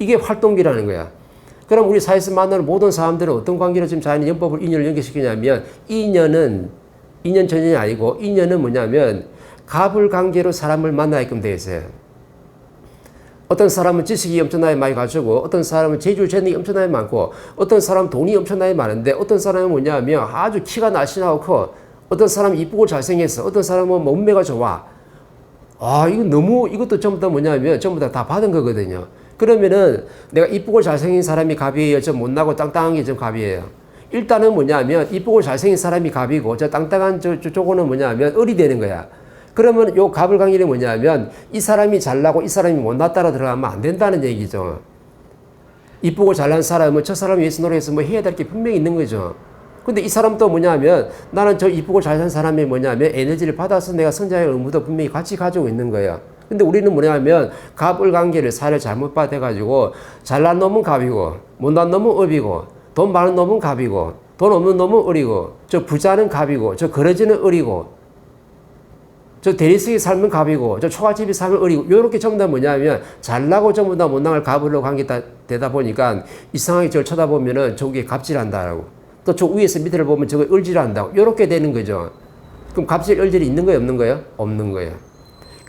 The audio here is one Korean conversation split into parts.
이게 활동기라는 거야. 그럼 우리 사회에서 만나는 모든 사람들은 어떤 관계로 지금 자연의 연법을 인연을 연결시키냐면 인연은 인연 전연이 아니고 인연은 뭐냐면 갑을 관계로 사람을 만나게끔 되어 있어요. 어떤 사람은 지식이 엄청나게 많이 가지고 어떤 사람은 재주 재능이 엄청나게 많고 어떤 사람은 돈이 엄청나게 많은데 어떤 사람은 뭐냐면 아주 키가 날씬하고 커 어떤 사람은 이쁘고 잘생겼어 어떤 사람은 몸매가 좋아 아 이거 너무 이것도 전부 다 뭐냐면 전부 다 다 받은 거거든요 그러면은 내가 이쁘고 잘생긴 사람이 갑이에요 저 못나고 땅땅한 게좀 갑이에요 일단은 뭐냐면 이쁘고 잘생긴 사람이 갑이고 저 땅땅한 저, 저 저거는 뭐냐면 을이 되는 거야 그러면 요 갑을 강일이 뭐냐면 이 사람이 잘나고 이 사람이 못났다라 들어가면 안 된다는 얘기죠. 이쁘고 잘난 사람은 저 사람 위해서 노력해서 뭐 해야 될 게 분명히 있는 거죠. 근데 이 사람도 뭐냐면 나는 저 이쁘고 잘난 사람이 뭐냐면 에너지를 받아서 내가 성장의 의무도 분명히 같이 가지고 있는 거예요. 근데 우리는 뭐냐면 갑을 관계를 살을 잘못 받아가지고 잘난 놈은 갑이고 못난 놈은 업이고 돈 많은 놈은 갑이고 돈 없는 놈은 을이고 저 부자는 갑이고 저 거러지는 을이고 저 대리석이 살면 갑이고 저 초가집이 살면 을이고 요렇게 전부 다 뭐냐면 잘나고 전부 다 못나갈 갑으로 관계 다 되다 보니까 이상하게 저를 쳐다보면은 저게 갑질한다라고 또 저 위에서 밑을 보면 저거 을질한다고 요렇게 되는 거죠. 그럼 갑질 을질이 있는 거예요 없는 거예요? 없는 거예요.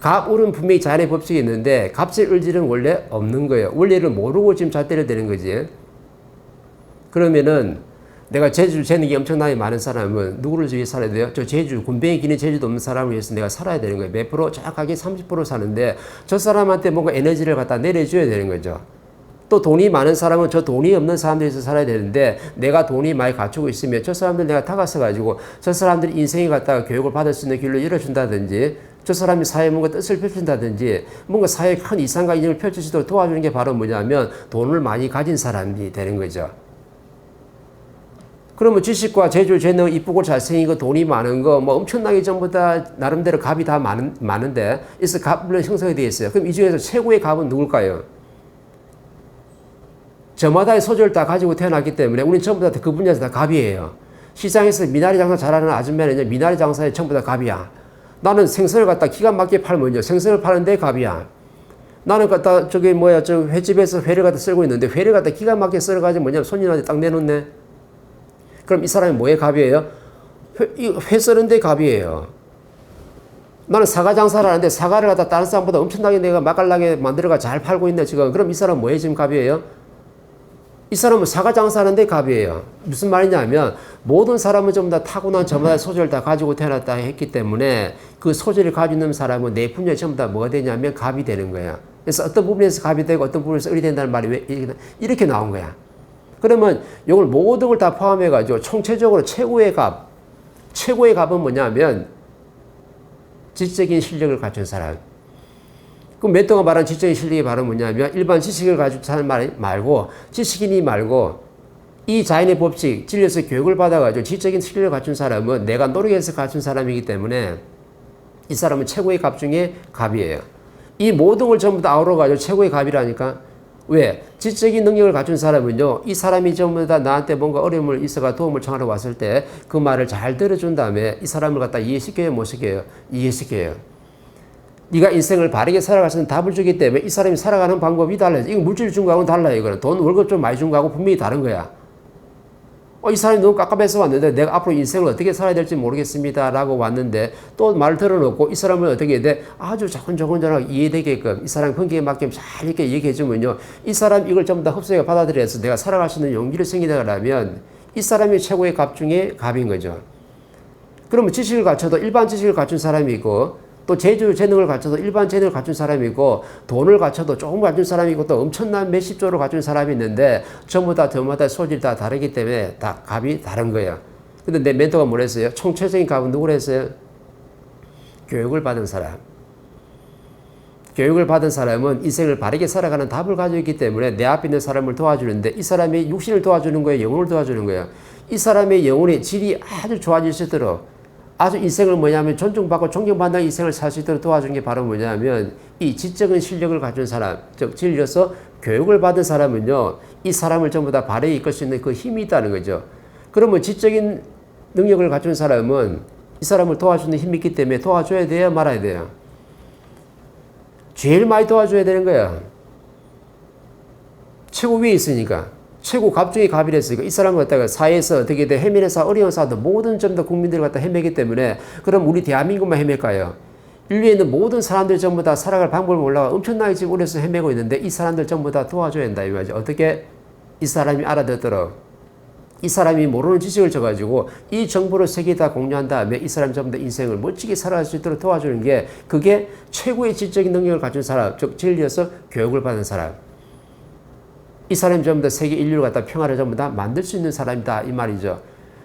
갑을은 분명히 자연의 법칙이 있는데 갑질 을질은 원래 없는 거예요. 원래를 모르고 지금 잣대를 대는 거지. 그러면은 내가 제주 재능이 엄청나게 많은 사람은 누구를 위해 살아야 돼요? 저 제주 군뱅이 기는 제주도 없는 사람을 위해서 내가 살아야 되는 거예요. 몇 프로? 정확하게 30% 사는데 저 사람한테 뭔가 에너지를 갖다 내려줘야 되는 거죠. 또 돈이 많은 사람은 저 돈이 없는 사람들에서 살아야 되는데 내가 돈이 많이 갖추고 있으면 저 사람들 내가 다가서 가지고 저 사람들이 인생에 갖다가 교육을 받을 수 있는 길로 열어준다든지 저 사람이 사회에 뭔가 뜻을 펼친다든지 뭔가 사회에 큰 이상과 인연을 펼칠 수 있도록 도와주는 게 바로 뭐냐면 돈을 많이 가진 사람이 되는 거죠. 그러면 지식과 재주, 재능, 이쁘고 잘생기고 돈이 많은 거, 뭐 엄청나게 전부 다 나름대로 값이 다 많은, 많은데, 그래서 값을 형성이 되어 있어요. 그럼 이 중에서 최고의 값은 누굴까요? 저마다의 소질을 다 가지고 태어났기 때문에 우리는 전부 다 그 분야에서 다 갑이에요. 시장에서 미나리 장사 잘하는 아줌마는 미나리 장사에 전부 다 갑이야. 나는 생선을 갖다 기가 막히게 팔면요. 생선을 파는데 갑이야. 나는 갖다 저기 뭐야 저 횟집에서 회를 갖다 썰고 있는데 회를 갖다 기가 막히게 썰어가지고 뭐냐면 손님한테 딱 내놓네. 그럼 이 사람이 뭐의 갑이에요? 회, 회 썰는데 갑이에요. 나는 사과 장사를 하는데 사과를 갖다 다른 사람보다 엄청나게 내가 맛깔나게 만들어가 잘 팔고 있네 지금. 그럼 이 사람 뭐의 지금 갑이에요? 이 사람은 사과 장사하는데 갑이에요. 무슨 말이냐면 모든 사람은 전부 다 타고난 저마다 소질을 다 가지고 태어났다 했기 때문에 그 소질을 가지고 있는 사람은 내 분야에 전부 다 뭐가 되냐면 갑이 되는 거야. 그래서 어떤 부분에서 갑이 되고 어떤 부분에서 을이 된다는 말이 왜 이렇게, 이렇게 나온 거야. 그러면 이걸 모든 걸 다 포함해 가지고 총체적으로 최고의 갑, 최고의 갑은 뭐냐면 지적인 실력을 갖춘 사람. 그럼 멘토가 말한 지적인 실력이 바로 뭐냐면 일반 지식을 가지고 사는 말 말고 지식인이 말고 이 자연의 법칙, 진리에서 교육을 받아가지고 지적인 실력을 갖춘 사람은 내가 노력해서 갖춘 사람이기 때문에 이 사람은 최고의 갑 중에 갑이에요. 이 모든 걸 전부 다 아우러가지고 최고의 갑이라니까. 왜? 지적인 능력을 갖춘 사람은요, 이 사람이 전부 다 나한테 뭔가 어려움을 있어가 도움을 청하러 왔을 때 그 말을 잘 들어준 다음에 이 사람을 갖다 이해시켜요, 못 시켜요? 이해시켜요. 네가 인생을 바르게 살아갈 수 있는 답을 주기 때문에 이 사람이 살아가는 방법이 달라요. 이거 물질 준 거하고는 달라요. 이거는 돈 월급 좀 많이 준 거하고 분명히 다른 거야. 어, 이 사람이 너무 깝깝해서 왔는데 내가 앞으로 인생을 어떻게 살아야 될지 모르겠습니다. 라고 왔는데 또 말 들어놓고 이 사람을 어떻게 돼? 아주 자근자근자하게 이해되게끔 이 사람 흥기에 맞게끔 잘 이렇게 얘기해주면요. 이 사람 이걸 전부 다 흡수해 받아들여서 내가 살아갈 수 있는 용기를 생기려면 이 사람이 최고의 갑 중에 갑인 거죠. 그러면 지식을 갖춰도 일반 지식을 갖춘 사람이 있고 또 재주 재능을 갖춰도 일반 재능을 갖춘 사람이고 돈을 갖춰도 조금 갖춘 사람이고 또 엄청난 몇십 조를 갖춘 사람이 있는데 전부 다 저마다 소질이 다 다르기 때문에 다 값이 다른 거예요. 근데 내 멘토가 뭐랬어요? 총체적인 값은 누구를 했어요? 교육을 받은 사람. 교육을 받은 사람은 인생을 바르게 살아가는 답을 가지고 있기 때문에 내 앞에 있는 사람을 도와주는데 이 사람이 육신을 도와주는 거예요? 영혼을 도와주는 거예요? 이 사람의 영혼의 질이 아주 좋아질 수 있도록 아주 인생을 뭐냐면 존중받고 존경받는 인생을 살 수 있도록 도와준 게 바로 뭐냐면 이 지적인 실력을 가진 사람, 즉 진리로서 교육을 받은 사람은요, 이 사람을 전부 다 발에 이끌 수 있는 그 힘이 있다는 거죠. 그러면 지적인 능력을 갖춘 사람은 이 사람을 도와주는 힘이 있기 때문에 도와줘야 돼요, 말아야 돼요. 제일 많이 도와줘야 되는 거야. 최고 위에 있으니까 최고 갑 중에 갑이랬으니까 이 사람을 갖다가 사회에서 어떻게든 헤매내서 어려운 사도 모든 점 다 국민들을 갖다 헤매기 때문에 그럼 우리 대한민국만 헤맬까요? 인류에 있는 모든 사람들 전부 다 살아갈 방법을 몰라 엄청나게 지금 어려서 헤매고 있는데 이 사람들 전부 다 도와줘야 된다 이 말이죠. 어떻게 이 사람이 알아듣도록 이 사람이 모르는 지식을 줘가지고 이 정보를 세계 다 공유한 다음에 이 사람 전부 다 인생을 멋지게 살아갈 수 있도록 도와주는 게 그게 최고의 지적인 능력을 가진 사람, 즉 진리에서 교육을 받은 사람. 이 사람이 전부 다 세계 인류를 갖다 평화를 전부 다 만들 수 있는 사람이다 이 말이죠.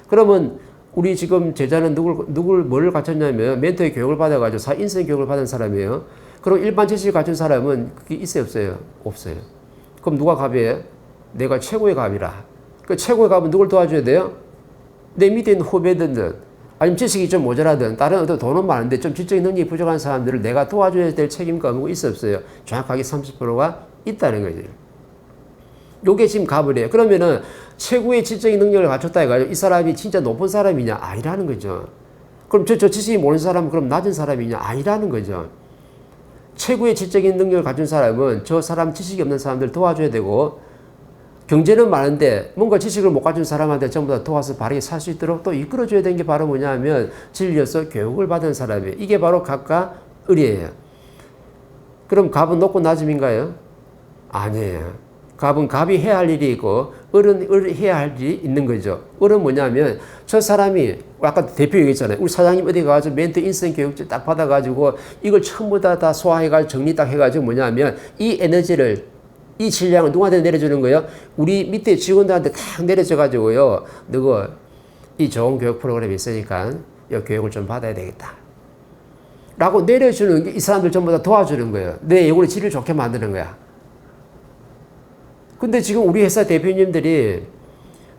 그러면 우리 지금 제자는 누굴 누굴 뭘 갖췄냐면 멘토의 교육을 받아가지고 사 인생 교육을 받은 사람이에요. 그럼 일반 지식을 갖춘 사람은 그게 있어요 없어요? 없어요. 그럼 누가 갑이에요? 내가 최고의 갑이라. 그 최고의 갑은 누굴 도와줘야 돼요? 내 밑에 있는 후배들 아니면 지식이 좀 모자라든 다른 어떤 돈은 많은데 좀 지적인 능력이 부족한 사람들을 내가 도와줘야 될 책임과 의무가 있어 없어요? 정확하게 30%가 있다는 거죠. 요게 지금 갑을이에요. 그러면은 최고의 지적인 능력을 갖췄다 해가지고 이 사람이 진짜 높은 사람이냐? 아니라는 거죠. 그럼 저, 저 지식이 모르는 사람은 그럼 낮은 사람이냐? 아니라는 거죠. 최고의 지적인 능력을 갖춘 사람은 저 사람 지식이 없는 사람들 도와줘야 되고 경제는 많은데 뭔가 지식을 못 가진 사람한테 전부 다 도와서 바르게 살 수 있도록 또 이끌어줘야 되는 게 바로 뭐냐면 진리여서 교육을 받은 사람이에요. 이게 바로 갑과 을이에요. 그럼 갑은 높고 낮음인가요? 아니에요. 갑은 갑이 해야 할 일이 있고 을은 을이 해야 할 일이 있는 거죠. 을은 뭐냐면 저 사람이 아까 대표 얘기했잖아요. 우리 사장님 어디 가가지고 멘토 인생 교육제 딱 받아가지고 이걸 전부 다, 다 소화해가지고 정리 딱 해가지고 뭐냐면 이 에너지를 이 질량을 누구한테 내려주는 거예요? 우리 밑에 직원들한테 탁 내려줘가지고요. 너가 이 좋은 교육 프로그램이 있으니까 이 교육을 좀 받아야 되겠다. 라고 내려주는 게 이 사람들 전부 다 도와주는 거예요. 내 영혼의 질을 좋게 만드는 거야. 근데 지금 우리 회사 대표님들이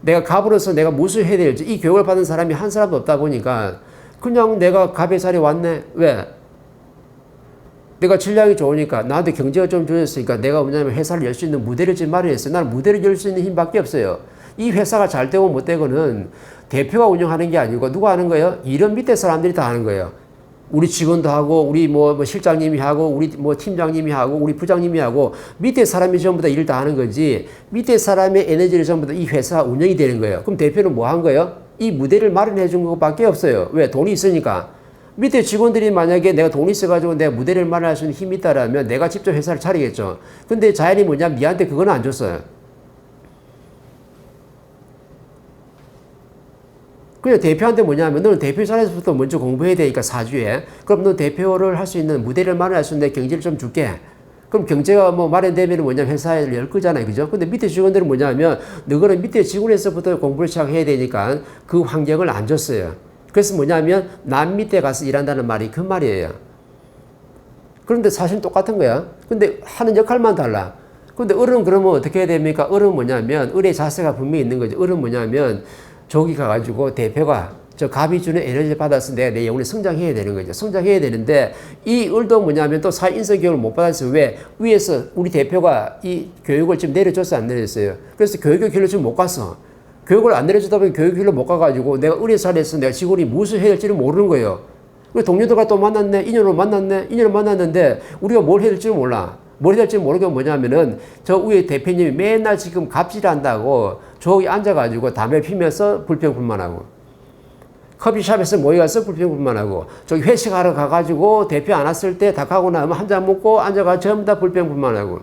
내가 갑으로서 내가 무엇을 해야 될지 이 교육을 받은 사람이 한 사람도 없다 보니까 그냥 내가 갑의 자리에 왔네. 왜? 내가 질량이 좋으니까 나한테 경제가 좀 좋았으니까 내가 뭐냐면 회사를 열 수 있는 무대를 지금 마련했어요. 나는 무대를 열 수 있는 힘밖에 없어요. 이 회사가 잘 되고 못 되고는 대표가 운영하는 게 아니고 누가 하는 거예요? 이런 밑에 사람들이 다 하는 거예요. 우리 직원도 하고 우리 뭐, 뭐 실장님이 하고 우리 뭐 팀장님이 하고 우리 부장님이 하고 밑에 사람이 전부 다 일을 다 하는 거지 밑에 사람의 에너지를 전부 다 이 회사 운영이 되는 거예요. 그럼 대표는 뭐 한 거예요? 이 무대를 마련해 준 것밖에 없어요. 왜? 돈이 있으니까. 밑에 직원들이 만약에 내가 돈이 있어가지고 내가 무대를 마련할 수 있는 힘이 있다라면 내가 직접 회사를 차리겠죠. 근데 자연이 뭐냐? 니한테 그건 안 줬어요. 그냥 대표한테 뭐냐면 너는 대표 자리에서부터 먼저 공부해야 되니까 사주에 그럼 너 대표를 할 수 있는 무대를 마련할 수 있는 경제를 좀 줄게. 그럼 경제가 뭐 마련되면 뭐냐면 회사를 열 거잖아요. 그죠? 근데 밑에 직원들은 뭐냐면 너희는 밑에 직원에서부터 공부를 시작해야 되니까 그 환경을 안 줬어요. 그래서 뭐냐면 남 밑에 가서 일한다는 말이 그 말이에요. 그런데 사실 똑같은 거야. 근데 하는 역할만 달라. 근데 어른 그러면 어떻게 해야 됩니까? 어른 뭐냐면 을의 자세가 분명히 있는 거죠. 어른 뭐냐면 저기 가가지고 대표가 저 갑이 주는 에너지를 받아서 내가 내 영혼이 성장해야 되는 거죠. 성장해야 되는데 이 을도 뭐냐면 또 사인성 교육을 못 받았어요. 왜? 위에서 우리 대표가 이 교육을 지금 내려줬어 안 내렸어요. 그래서 교육의 길로 지금 못 갔어. 교육을 안 내려주다 보니 교육 길로 못 가가지고 내가 사례에서 내가 직원이 무엇을 해야 될지를 모르는 거예요. 동료들과 또 만났네, 인연으로 만났네, 인연을 만났는데 우리가 뭘 해야 될지 몰라. 뭘 될지 모르게 뭐냐면은 저 위에 대표님이 맨날 지금 갑질한다고 저기 앉아가지고 담배 피면서 불평불만하고 커피숍에서 모여가서 불평불만하고 저기 회식하러 가가지고 대표 안 왔을 때 닭하고 나면 한 잔 먹고 앉아가 전부 다 불평불만하고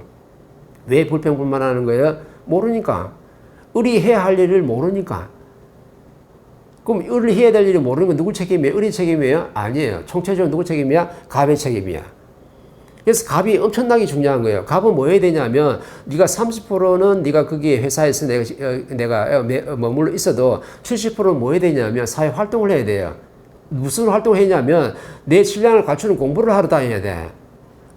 왜 불평불만하는 거예요? 모르니까 을이 해야 할 일을 모르니까 그럼 을이 해야 될 일을 모르는 건 누구 책임이에요? 을이 책임이에요? 아니에요. 총체적으로 누구 책임이야? 갑의 책임이야. 그래서 갑이 엄청나게 중요한 거예요. 갑은 뭐 해야 되냐면 네가 30%는 네가 거기 회사에서 내가 어, 내가 어, 머물러 있어도 70%는 뭐 해야 되냐면 사회 활동을 해야 돼요. 무슨 활동을 했냐면 내 실력을 갖추는 공부를 하러 다녀야 돼.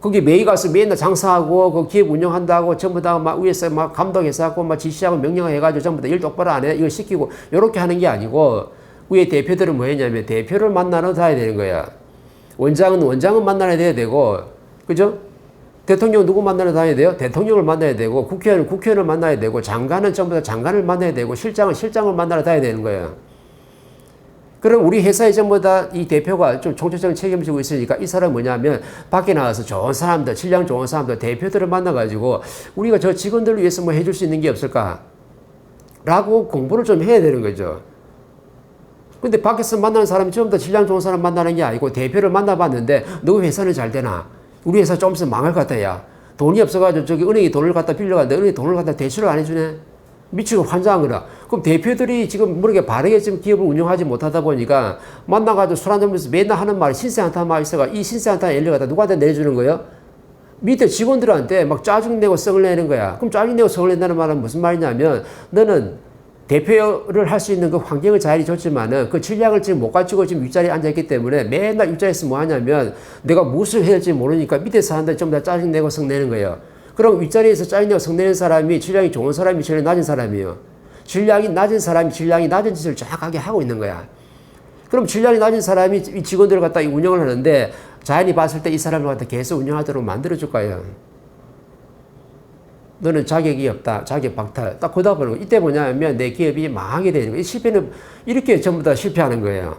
거기 매일 가서 맨날 장사하고 그 기업 운영한다고 전부 다 막 위에서 막 감독해서 막 지시하고 명령해가지고 전부 다 일 똑바로 안 해. 이걸 시키고 이렇게 하는 게 아니고 위에 대표들은 뭐 했냐면 대표를 만나러 다야 되는 거야. 원장은 원장은 만나야 돼야 되고 그죠? 대통령 누구 만나러 다녀야 돼요? 대통령을 만나야 되고 국회의원은 국회의원을 만나야 되고 장관은 전부 다 장관을 만나야 되고 실장은 실장을 만나러 다녀야 되는 거예요. 그럼 우리 회사에 전부 다 이 대표가 좀 총체적인 책임을 지고 있으니까 이 사람 뭐냐면 밖에 나가서 좋은 사람들, 질량 좋은 사람들, 대표들을 만나가지고 우리가 저 직원들을 위해서 뭐 해줄 수 있는 게 없을까? 라고 공부를 좀 해야 되는 거죠. 근데 밖에서 만나는 사람이 전부 다 질량 좋은 사람 만나는 게 아니고 대표를 만나봤는데 너 회사는 잘 되나? 우리 회사 좀 있으면 망할 것 같아, 야. 돈이 없어가지고 저기 은행이 돈을 갖다 빌려갔는데 은행이 돈을 갖다 대출을 안 해주네? 미치고 환장한 거라. 그럼 대표들이 지금 모르게 바르게 지금 기업을 운영하지 못하다 보니까 만나가지고 술 한잔 먹으면서 맨날 하는 말이 신세 한탄 말 있어가 이 신세 한탄 엘리 갖다 누구한테 내주는 거예요? 밑에 직원들한테 막 짜증내고 썩을 내는 거야. 그럼 짜증내고 썩을 낸다는 말은 무슨 말이냐면 너는 대표를 할 수 있는 그 환경을 자연히 줬지만은 그 질량을 지금 못 갖추고 지금 윗자리에 앉아있기 때문에 맨날 윗자리에서 뭐 하냐면 내가 무엇을 해야 될지 모르니까 밑에 사람들 전부 다 짜증내고 성내는 거예요. 그럼 윗자리에서 짜증내고 성내는 사람이 질량이 좋은 사람이 질량이 낮은 사람이에요. 질량이 낮은 사람이 질량이 낮은 짓을 정확하게 하고 있는 거야. 그럼 질량이 낮은 사람이 이 직원들을 갖다 이 운영을 하는데 자연히 봤을 때 이 사람을 갖다 계속 운영하도록 만들어줄 거예요. 너는 자격이 없다. 자격 박탈. 딱 그러다. 이때 뭐냐면 내 기업이 망하게 되는 거예요. 이 실패는 이렇게 전부 다 실패하는 거예요.